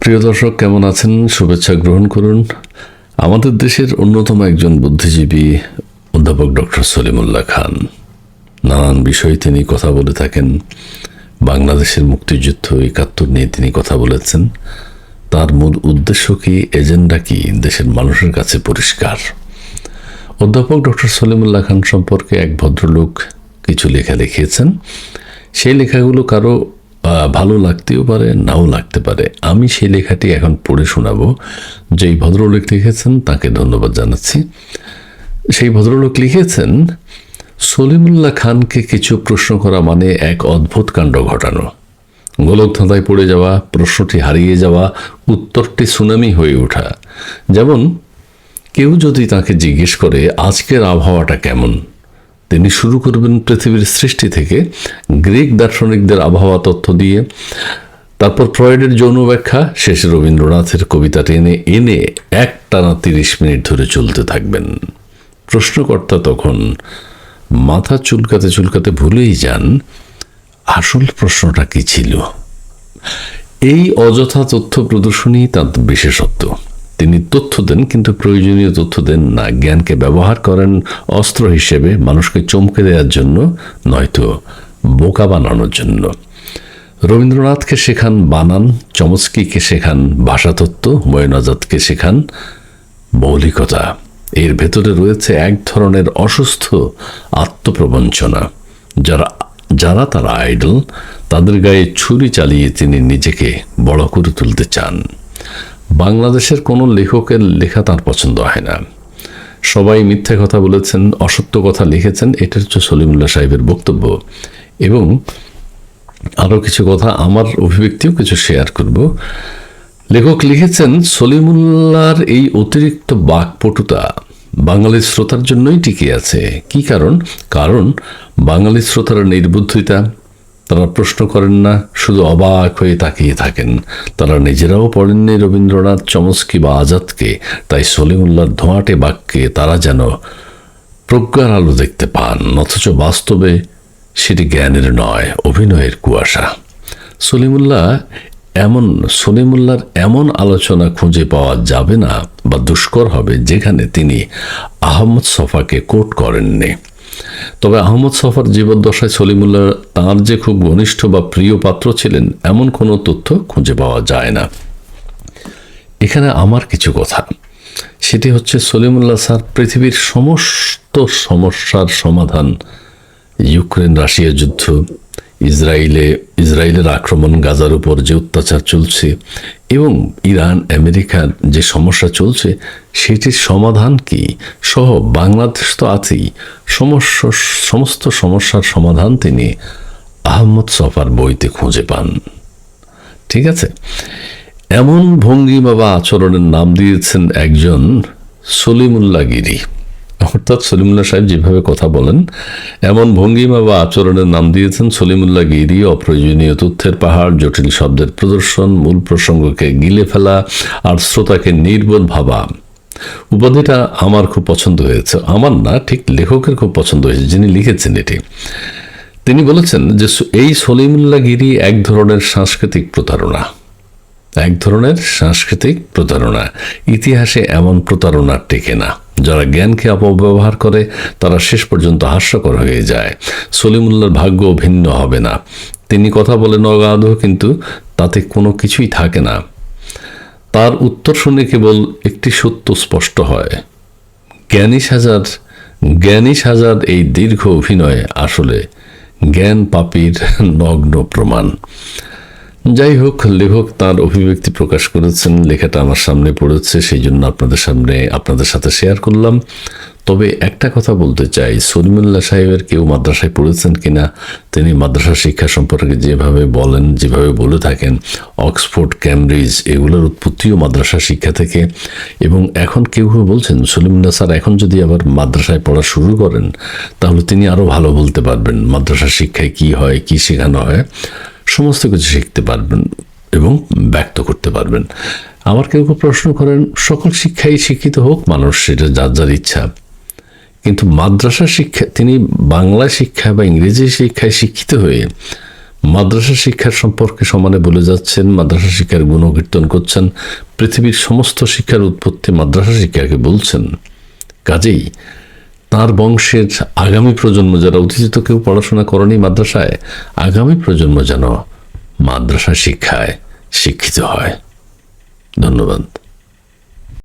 প্রিয় দর্শক, কেমন আছেন? শুভেচ্ছা গ্রহণ করুন। আমাদের দেশের অন্যতম একজন বুদ্ধিজীবী অধ্যাপক ডক্টর সলিমুল্লাহ খান। নানান বিষয়ে তিনি কথা বলে থাকেন। বাংলাদেশের মুক্তিযুদ্ধ একাত্তর নিয়ে তিনি কথা বলেছেন। তার মূল উদ্দেশ্য কি, এজেন্ডা কি, দেশের মানুষের কাছে পরিষ্কার? অধ্যাপক ডক্টর সলিমুল্লাহ খান সম্পর্কে এক ভদ্রলোক কিছু লেখা লিখিয়েছেন। সেই লেখাগুলো কারও ভালো লাগতেও পারে, নাও লাগতে পারে। আমি সেই লেখাটি এখন পড়ে শোনাবো। যেই ভদ্রলোক লিখেছেন, তাকে ধন্যবাদ জানাচ্ছি। সেই ভদ্রলোক লিখেছেন, সলিমুল্লাহ খানকে কিছু প্রশ্ন করা মানে এক অদ্ভুত কাণ্ড ঘটানো। গোলক ধাঁধায় পড়ে যাওয়া, প্রশ্নটি হারিয়ে যাওয়া, উত্তরটি সুনামি হয়ে ওঠা। যেমন, কেউ যদি তাকে জিজ্ঞেস করে, আজকের আবহাওয়াটা কেমন? তিনি শুরু করবেন পৃথিবীর সৃষ্টি থেকে গ্রিক দার্শনিকদের আবহাওয়া তথ্য দিয়ে। তারপর ফ্রয়েডের যৌন ব্যাখ্যা, শেষে রবীন্দ্রনাথের কবিতা টেনে এনে এক টানা তিরিশ মিনিট ধরে চলতে থাকবেন। প্রশ্নকর্তা তখন মাথা চুলকাতে চুলকাতে ভুলেই যান, আসল প্রশ্নটা কি ছিল? এই অযথা তথ্য প্রদর্শনী তার বিশেষত্ব। তিনি তথ্য দেন, কিন্তু প্রয়োজনীয় তথ্য দেন না। জ্ঞানকে ব্যবহার করেন অস্ত্র হিসেবে মানুষকে চমকে দেওয়ার জন্য, নয়তো বোকা বানানোর জন্য। রবীন্দ্রনাথকে শেখান বানান চমস্কিকে শেখান ভাষাতত্ত্ব ময়নাজাতকে শেখান মৌলিকতা। এর ভেতরে রয়েছে এক ধরনের অসুস্থ আত্মপ্রবঞ্চনা, যারা যারা তারা আইডল, তাদের গায়ে ছুরি চালিয়ে তিনি নিজেকে বড় করে তুলতে চান। বাংলাদেশের কোনো লেখকের লেখা তার পছন্দ হয় না। সবাই মিথ্যে কথা বলেছেন, অসত্য কথা লিখেছেন, এটা হচ্ছে সলিমুল্লাহ সাহেবের বক্তব্য। এবং আরও কিছু কথা আমার অভিব্যক্তিও কিছু শেয়ার করব। লেখক লিখেছেন, সলিমুল্লাহর এই অতিরিক্ত বাকপটুতা বাঙালি শ্রোতার জন্যই টিকে আছে। কি কারণ? কারণ বাঙালি শ্রোতারা নির্বুদ্ধিতা তারা প্রশ্ন করেন না, শুধু অবাক হয়ে তাকিয়ে থাকেন। তারা নিজেরাও পড়েননি রবীন্দ্রনাথ চমস্কি বা আজাদকে, তাই সলিমুল্লাহর ধোঁয়াটে বাক্যে তারা যেন প্রজ্ঞার আলো দেখতে পান, অথচ বাস্তবে সেটি জ্ঞানের নয়, অভিনয়ের কুয়াশা। সলিমুল্লাহ এমন, সলিমুল্লাহর এমন আলোচনা খুঁজে পাওয়া যাবে না বা দুষ্কর হবে যেখানে তিনি আহমদ সফাকে কোট করেননি। তবে আহমদ সফার জীবদ্দশায় সলিমুল্লাহ তাঁর যে খুব ঘনিষ্ঠ বা প্রিয় পাত্র ছিলেন, এমন কোনো তথ্য খুঁজে পাওয়া যায় না। এখানে আমার কিছু কথা। সেটি হচ্ছে সলিমুল্লাহ স্যার পৃথিবীর সমস্ত সমস্যার সমাধান। ইউক্রেন, রাশিয়া যুদ্ধ ইসরায়েলে ইসরায়েলের আক্রমণ, গাজার উপর যে অত্যাচার চলছে এবং ইরান, আমেরিকার যে সমস্যা চলছে, সেটির সমাধান কি? সহ বাংলাদেশ তো আছেই। সমস্যা, সমস্ত সমস্যার সমাধান তিনি আহমদ সফার বইতে খুঁজে পান। ঠিক আছে? এমন ভঙ্গিমা বা আচরণের নাম দিয়েছেন একজন সলিমুল্লাহ গিরি। অর্থাৎ সলিমুল্লাহ সাহেব যেভাবে কথা বলেন, এমন ভঙ্গিমা বা আচরণের নাম দিয়েছেন সলিমুল্লাহ গিরি, অপ্রয়োজনীয় তথ্যের পাহাড়, জটিল শব্দের প্রদর্শন, মূল প্রসঙ্গকে গিলে ফেলা আর শ্রোতাকে নির্বোধ ভাবা। উপাধিটা আমার খুব পছন্দ হয়েছে। আমার না, ঠিক লেখকের খুব পছন্দ হয়েছে, যিনি লিখেছেন এটি। তিনি বলেছেন যে এই সলিমুল্লাহ গিরি এক ধরনের সাংস্কৃতিক প্রতারণা। এক ধরনের সাংস্কৃতিক প্রতারণা। ইতিহাসে এমন প্রতারণা টেকে না। যারা জ্ঞানকে অপব্যবহার করে, তারা শেষ পর্যন্ত হাস্যকর হয়ে যায়। সলিমুল্লার ভাগ্য ভিন্ন হবে না। তিনি কথা বলেন অগাধ কিন্তু তাতে কোনো কিছুই থাকে না। তার উত্তর শুনে কেবল একটি সত্য স্পষ্ট হয়। জ্ঞানী সাজার জ্ঞানী সাজার এই দীর্ঘ অভিনয় আসলে জ্ঞান পাপির নগ্ন প্রমাণ। যাই হোক লেখক তার অভিব্যক্তি প্রকাশ করেছেন। লেখাটা আমার সামনে পড়েছে সেই জন্য আপনাদের সামনে আপনাদের সাথে শেয়ার করলাম। তবে একটা কথা বলতে চাই সলিমুল্লাহ সাহেবের কেউ মাদ্রাসায় পড়েছেন কিনা, তিনি মাদ্রাসা শিক্ষা সম্পর্কে যেভাবে বলেন, যেভাবে বলে থাকেন, অক্সফোর্ড, ক্যামব্রিজ, এগুলোর উৎপত্তিও মাদ্রাসা শিক্ষা থেকে। এবং এখন কেউ কেউ বলছেন সলিমুল্লাহ স্যার, এখন যদি আবার মাদ্রাসায় পড়া শুরু করেন, তাহলে তিনি আরও ভালো বলতে পারবেন মাদ্রাসা শিক্ষায় কি হয়, কি শেখানো হয়। সমস্ত কিছু শিখতে পারবেন এবং ব্যক্ত করতে পারবেন। আমার কেউ কেউ প্রশ্ন করেন, সকল শিক্ষাই শিক্ষিত হোক, মানুষ সেটা যার যার ইচ্ছা। কিন্তু মাদ্রাসা শিক্ষা, তিনি বাংলা শিক্ষা বা ইংরেজি শিক্ষায় শিক্ষিত হয়ে মাদ্রাসা শিক্ষার সম্পর্কে সমানে বলে যাচ্ছেন, মাদ্রাসা শিক্ষার গুণকীর্তন করছেন, পৃথিবীর সমস্ত শিক্ষার উৎপত্তি মাদ্রাসা শিক্ষাকে বলছেন। কাজেই তার বংশের আগামী প্রজন্ম যারা অতিথিত কেউ পড়াশোনা করেনি মাদ্রাসায়, আগামী প্রজন্ম যেন মাদ্রাসা শিক্ষায় শিক্ষিত হয়। ধন্যবাদ।